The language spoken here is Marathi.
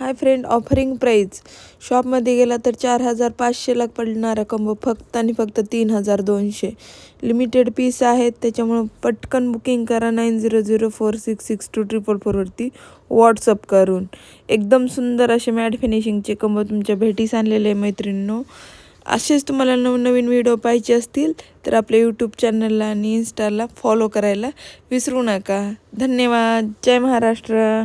हाय फ्रेंड ऑफरिंग प्राईज शॉपमध्ये गेला तर चार हजार पाचशेला पडणारा कंबो फक्त आणि फक्त तीन हजार दोनशे. लिमिटेड पीस आहेत त्याच्यामुळं पटकन बुकिंग करा nine zero zero four six six two triple फोरवरती WhatsApp करून. एकदम सुंदर असे मॅट फिनिशिंगचे कंबो तुमच्या भेटीस आणलेले आहे मैत्रिणींनो. असेच तुम्हाला नवनवीन व्हिडिओ पाहिजे असतील तर आपल्या यूट्यूब चॅनलला आणि इन्स्टाला फॉलो करायला विसरू नका. धन्यवाद. जय महाराष्ट्र.